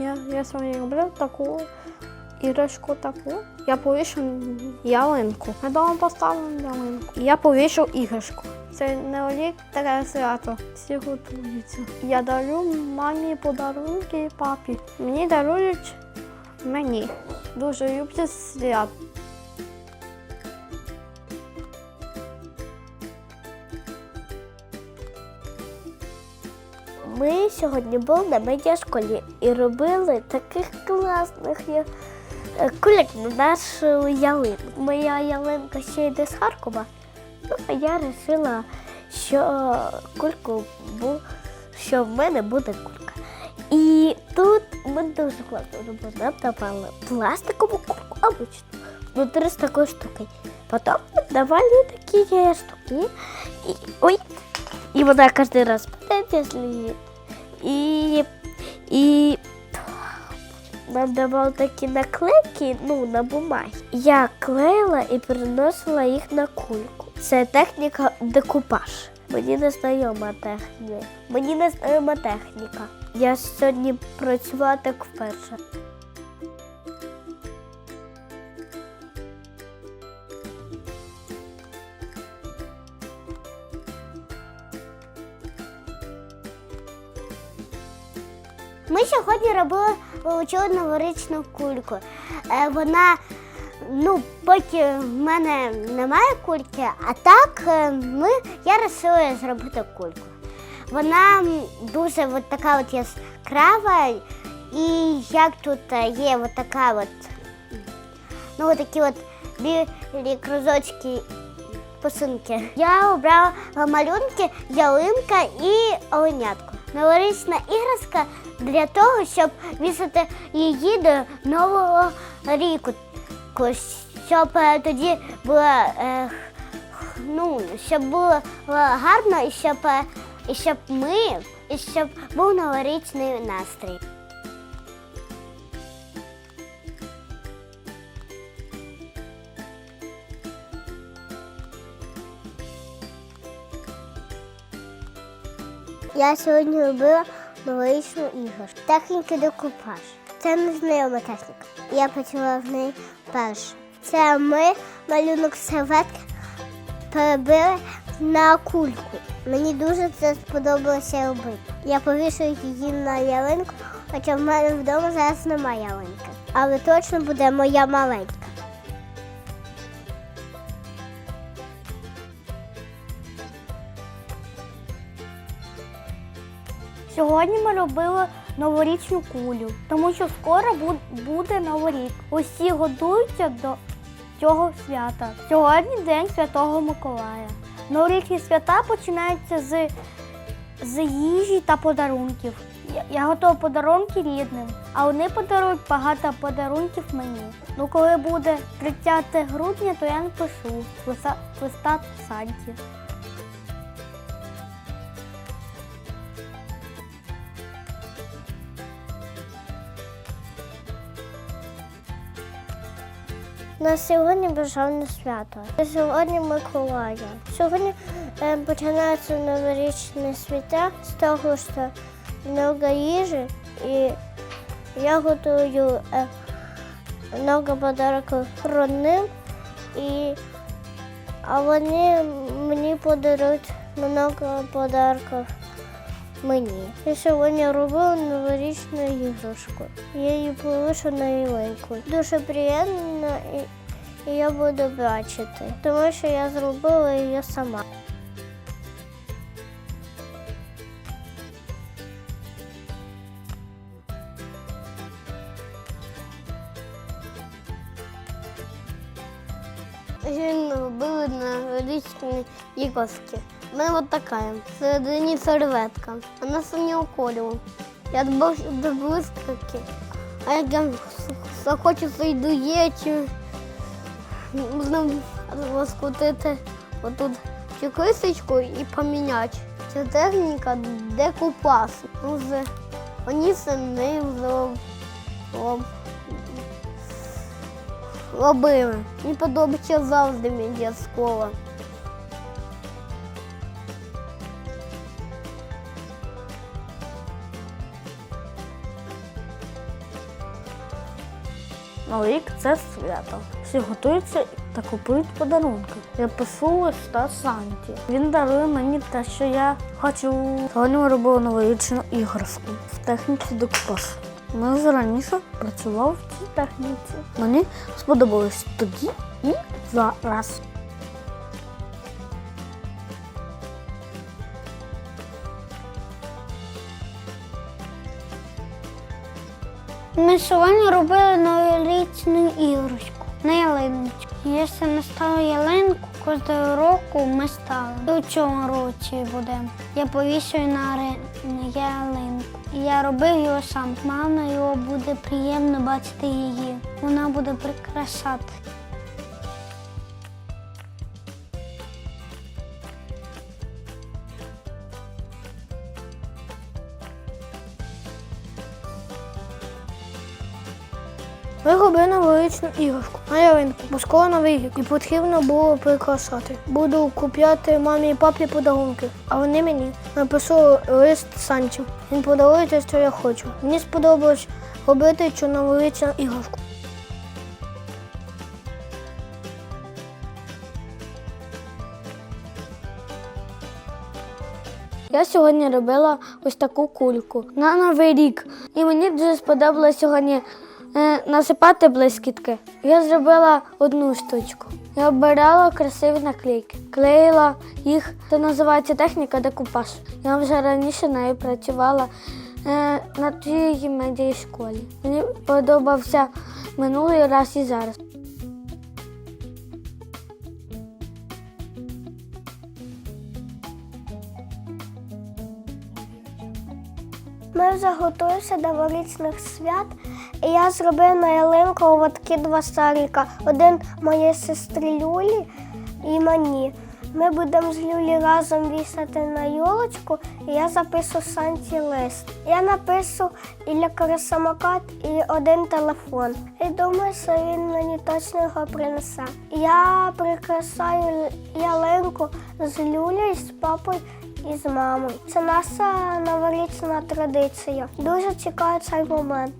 Я, я сьогодні роблю таку іграшку таку. Я повішу ялинку. Ми вдома поставимо ялинку. Я повішу іграшку. Це не олік, таке свято. Всі готуються. Я дарю мамі подарунки папі. Мені дарують мені. Дуже люблю свят. Ми сьогодні були на медіашколі і робили таких класних е, на нашу ялинку. Моя ялинка ще йде з Харкова. Ну, а я вирішила, що кульку що в мене буде кулька. І тут ми дуже класно робили. Нам давали пластикову кульку, обичну, внутри з такою штукою. Потім давали такі штуки. І, ой, і вона кожен раз падає, і, і нам давали такі наклейки ну, на бумагі. Я клеїла і переносила їх на кульку. Це техніка декупаж. Мені не знайома техніка. Мені не знайома техніка. Я сьогодні працювала так вперше. Ми сьогодні робили новорічну кульку. Е, вона, ну, поки в мене немає кульки, а так е, ми, я вирішила зробити кульку. Вона дуже от така от яскрава, і як тут е, є от така от, ну, такі от білі кружочки посунки. Я обрала малюнки, ялинка і оленятку. Новорічна іграшка для того, щоб вісити її до нового ріку. Щоб е, тоді було е, ну, щоб було гарно і щоб, е, і щоб ми, і щоб був новорічний настрій. Я сьогодні робила новорічну іграшку. Техніки декупаж. Це незнайома техніка. Я почала в неї перше. Це ми малюнок серветки перебили на кульку. Мені дуже це сподобалося робити. Я повішую її на ялинку, хоча в мене вдома зараз немає ялинки. Але точно буде моя маленька. Сьогодні ми робили новорічну кулю, тому що скоро буде новий рік. Усі готуються до цього свята. Сьогодні день Святого Миколая. Новорічні свята починаються з, з їжі та подарунків. Я, я готую подарунки рідним, а вони подарують багато подарунків мені. Ну, коли буде 30 грудня, то я напишу листа, листа Санті. На сьогодні державне свято. Сьогодні Миколая. Сьогодні е, починається новорічне свята з того, що много їжі і я готую е, много подарунків родним, і, а вони мені подарують много подарунків мені. Я сьогодні робила новорічну іграшку. Я її повишу на ялинку. Дуже приємно і, я буду бачити, тому що я зробила її сама. Новорічні іграшки. У мене от така. Всередині серветка. Вона синього кольору. Я дбав до блискавки. А як я захочу свої дуєчі, можна розкрутити отут цю крисочку і поміняти. Ця техніка декупас. Дуже вони самі робили. Мені подобається завжди медіаскола. Новий рік це свято. Всі готуються та купують подарунки. Я пишу листа Санті. Він дарує мені те, що я хочу. Сьогодні ми робили новорічну іграшку в техніці декупаж. Ми зараніше раніше працював в цій техніці. Мені сподобалось тоді і зараз. Ми сьогодні робили новорічну іграшку на ялиночку. Якщо не ставила ялинку, кожного року ми стали. І у цьому році будемо. Я повішую на ялинку. Я робив його сам. Мама його буде приємно бачити її. Вона буде прикрашати. Ми робили новорічну іграшку на ялинку, бо скоро новий рік і потрібно було прикрашати. Буду купляти мамі і папі подарунки, а вони мені. Напишу лист Санчі. Він подарує те, що я хочу. Мені сподобалось робити цю новорічну іграшку. Я сьогодні робила ось таку кульку на новий рік. І мені дуже сподобалось сьогодні насипати блискітки. Я зробила одну штучку. Я обирала красиві наклейки, клеїла їх. Це називається техніка декупаж. Я вже раніше нею працювала е, на тій медіа школі. Мені подобався минулий раз і зараз. Ми вже до новорічних свят. Я зробив на ялинку такі два саріка. Один моєї сестри Люлі і мені. Ми будемо з Люлі разом вісати на йолочку, і я запишу Санті лист. Я напишу Ілля самокат і один телефон. І думаю, що він мені точно його принесе. Я прикрашаю ялинку з Люлею, з папою і з мамою. Це наша новорічна традиція. Дуже чекаю цей момент.